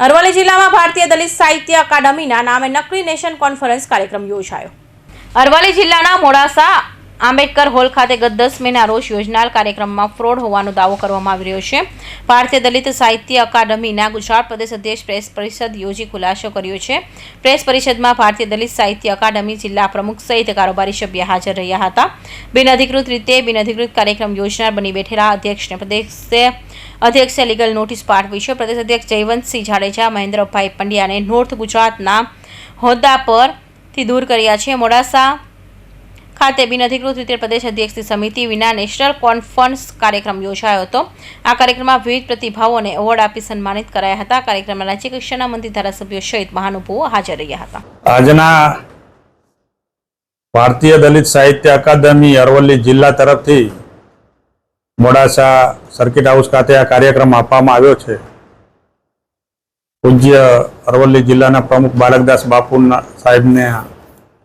અરવલ્લી જિલ્લામાં ભારતીય દલિત સાહિત્ય અકાદમીના નામે નકલી નેશન કોન્ફરન્સ કાર્યક્રમ યોજાયો. અરવલ્લી જિલ્લાના મોડાસા આંબેડકર હોલ ખાતે ગત દસ મેના રોજ યોજનાર કાર્યક્રમમાં ફ્રોડ હોવાનો દાવો કરવામાં આવી રહ્યો છે. ભારતીય દલિત સાહિત્ય અકાદમીના ગુજરાત પ્રદેશ અધ્યક્ષ પ્રેસ પરિષદ યોજી ખુલાસો કર્યો છે. પ્રેસ પરિષદમાં ભારતીય દલિત સાહિત્ય અકાદમી જિલ્લા પ્રમુખ સહિત કારોબારી સભ્ય હાજર રહ્યા હતા. બિનઅધિકૃત રીતે બિનઅધિકૃત કાર્યક્રમ યોજનાર બની બેઠેલા અધ્યક્ષને પ્રદેશ અધ્યક્ષે લીગલ નોટિસ પાઠવી છે. પ્રદેશ અધ્યક્ષ જયવંતસિંહ જાડેજા, મહેન્દ્રભાઈ પંડ્યાને નોર્થ ગુજરાતના હોદ્દા પરથી દૂર કર્યા છે. મોડાસા ખાતે બિનઅધિકૃત રીતે પ્રદેશ અધ્યક્ષની સમિતિ વિના નેશનલ કોન્ફરન્સ કાર્યક્રમ યોજાયો હતો. આ કાર્યક્રમમાં વિવિધ પ્રતિભાવોને એવોર્ડ આપી સન્માનિત કરાયા હતા. કાર્યક્રમમાં રાજ્ય કક્ષાના મંત્રી ધારાસભ્યો સહિત મહાનુભાવો હાજર રહ્યા હતા. આજના ભારતીય દલિત સાહિત્ય અકાદમી અરવલ્લી જિલ્લા તરફથી મોડાસા સર્કિટ હાઉસ ખાતે આ કાર્યક્રમ આપવામાં આવ્યો છે. પૂજ્ય અરવલ્લી જિલ્લાના પ્રમુખ બાળકદાસ બાપુના સાહેબને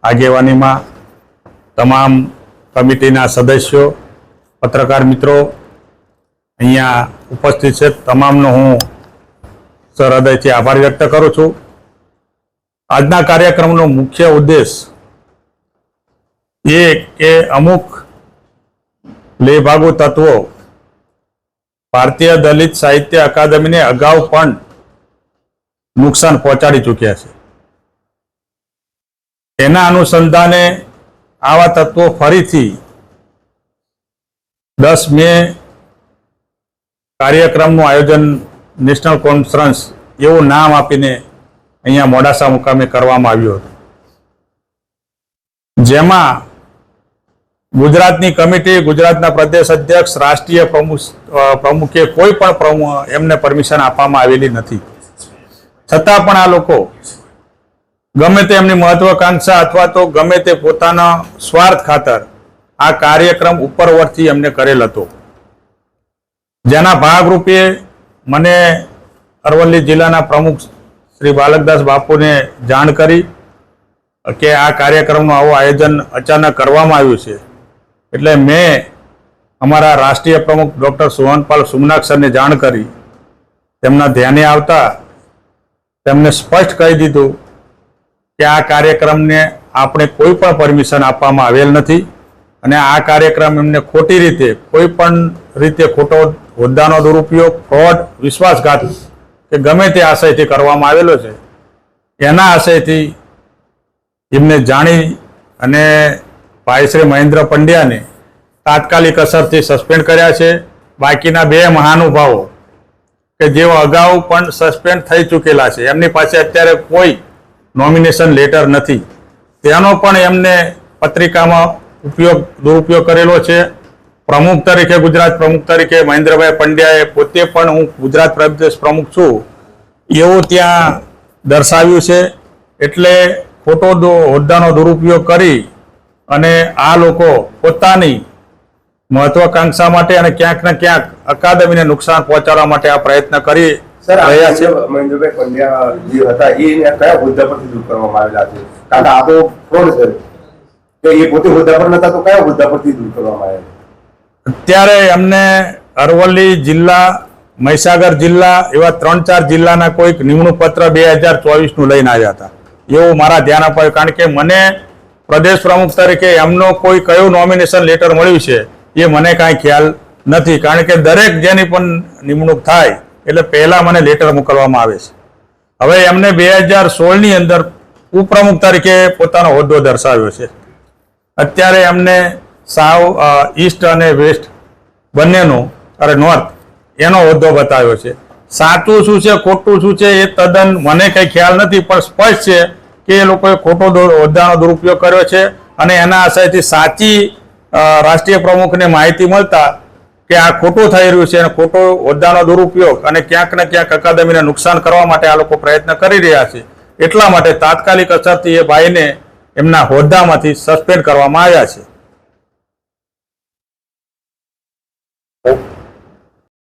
આગેવાનીમાં તમામ કમિટીના સદસ્યો, પત્રકાર મિત્રો અહીંયા ઉપસ્થિત છે. તમામનો હું સહૃદયથી આભાર વ્યક્ત કરું છું. આજના કાર્યક્રમનો મુખ્ય ઉદ્દેશ એ કે અમુક લેભાગુ તત્વો. ભારતીય દલિત સાહિત્ય અકાદમીને અગાઉ પણ નુકસાન પહોંચાડી ચૂક્યા છે. એના અનુસંધાને આવા તત્વો ફરીથી દસ મે કાર્યક્રમનું આયોજન નેશનલ કોન્ફરન્સ એવું નામ આપીને અહીંયા મોડાસા મુકામે કરવામાં આવ્યું હતું. જેમાં ગુજરાતની કમિટી, ગુજરાતના પ્રદેશ અધ્યક્ષ, રાષ્ટ્રીય પ્રમુખ પ્રમુખે કોઈ પણ એમને પરમિશન આપવામાં આવેલી નથી. છતાં પણ આ લોકો ગમે તે એમની મહત્વાકાંક્ષા અથવા તો ગમે તે પોતાના સ્વાર્થ ખાતર આ કાર્યક્રમ ઉપરવરથી એમને કરેલ હતો. જેના ભાગરૂપે મને અરવલ્લી જિલ્લાના પ્રમુખ શ્રી બાલકદાસ બાપુને જાણ કરી કે આ કાર્યક્રમનું આવું આયોજન અચાનક કરવામાં આવ્યું છે. એટલે મેં અમારા રાષ્ટ્રીય પ્રમુખ ડૉક્ટર સોહનપાલ સુમનાક્ષરને જાણ કરી. તેમના ધ્યાને આવતા તેમને સ્પષ્ટ કહી દીધું કે આ કાર્યક્રમને આપણે કોઈ પણ પરમિશન આપવામાં આવેલ નથી અને આ કાર્યક્રમ એમને ખોટી રીતે, કોઈ પણ રીતે ખોટો હોદ્દાનો દુરુપયોગ, ફ્રોડ, વિશ્વાસઘાત કે ગમે તે આશયથી કરવામાં આવેલો છે, એના આશયથી એમને જાણી અને ભાઈ શ્રી મહેન્દ્ર પંડ્યાને તાત્કાલિક અસરથી સસ્પેન્ડ કર્યા છે. બાકીના બે મહાનુભાવો કે જેઓ અગાઉ પણ સસ્પેન્ડ થઈ ચૂકેલા છે. એમની પાસે અત્યારે કોઈ નોમિનેશન લેટર નથી. તેનો પણ એમને પત્રિકામાં ઉપયોગ, દુરુપયોગ કરેલો છે. પ્રમુખ તરીકે, ગુજરાત પ્રમુખ તરીકે મહેન્દ્રભાઈ પંડ્યાએ પોતે પણ હું ગુજરાત પ્રદેશ પ્રમુખ છું. એવું ત્યાં દર્શાવ્યું છે. એટલે ખોટો હોદ્દાનો દુરુપયોગ કરી અને આ લોકો પોતાની મહત્વાકાંક્ષા માટે અને ક્યાંક ને ક્યાંક અકાદમીને નુકસાન પહોંચાડવા માટે આ પ્રયત્ન કરી રહ્યા છે. મહેન્દ્રભાઈ પંડ્યાજી હતા એ કયા હોદ્દા પરથી દૂર કરવામાં આવેલા છે? કારણ કે આ તો ફ્રોડ છે. કે એ પોતે હોદ્દા પર નતા તો કયા હોદ્દા પરથી દૂર કરવામાં આવ્યા અત્યારે એમને અરવલ્લી જિલ્લા મહીસાગર જિલ્લા એવા ત્રણ ચાર જિલ્લાના કોઈક નિમણૂક પત્ર બે હજાર ચોવીસનું લઈને આવ્યા હતા. એવું મારા ધ્યાન અપાયું. કારણ કે મને પ્રદેશ પ્રમુખ તરીકે એમનો કોઈ કયું નોમિનેશન લેટર મળ્યું છે એ મને કાંઈ ખ્યાલ નથી. કારણ કે દરેક જેની પણ નિમણૂક થાય, એટલે પહેલા મને લેટર મોકલવામાં આવે છે. હવે એમને બે હજાર સોળની અંદર ઉપપ્રમુખ તરીકે પોતાનો હોદ્દો દર્શાવ્યો છે. અત્યારે એમને સાવ ઈસ્ટ અને વેસ્ટ બંનેનો, અરે નોર્થ એનો હોદ્દો બતાવ્યો છે. સાચું શું છે, ખોટું શું છે, એ તદ્દન મને કંઈ ખ્યાલ નથી, પણ સ્પષ્ટ છે કે એ લોકોએ ખોટો હોદ્દાનો દુરુપયોગ કર્યો છે અને એના આશયથી સાચી રાષ્ટ્રીય પ્રમુખને માહિતી મળતા કે આ ખોટું થઈ રહ્યું છે અને ખોટો હોદ્દાનો દુરુપયોગ અને ક્યાંક ને ક્યાંક અકાદમીને નુકસાન કરવા માટે આ લોકો પ્રયત્ન કરી રહ્યા છે. એટલા માટે તાત્કાલિક અસરથી એ ભાઈને એમના હોદ્દામાંથી સસ્પેન્ડ કરવામાં આવ્યા છે.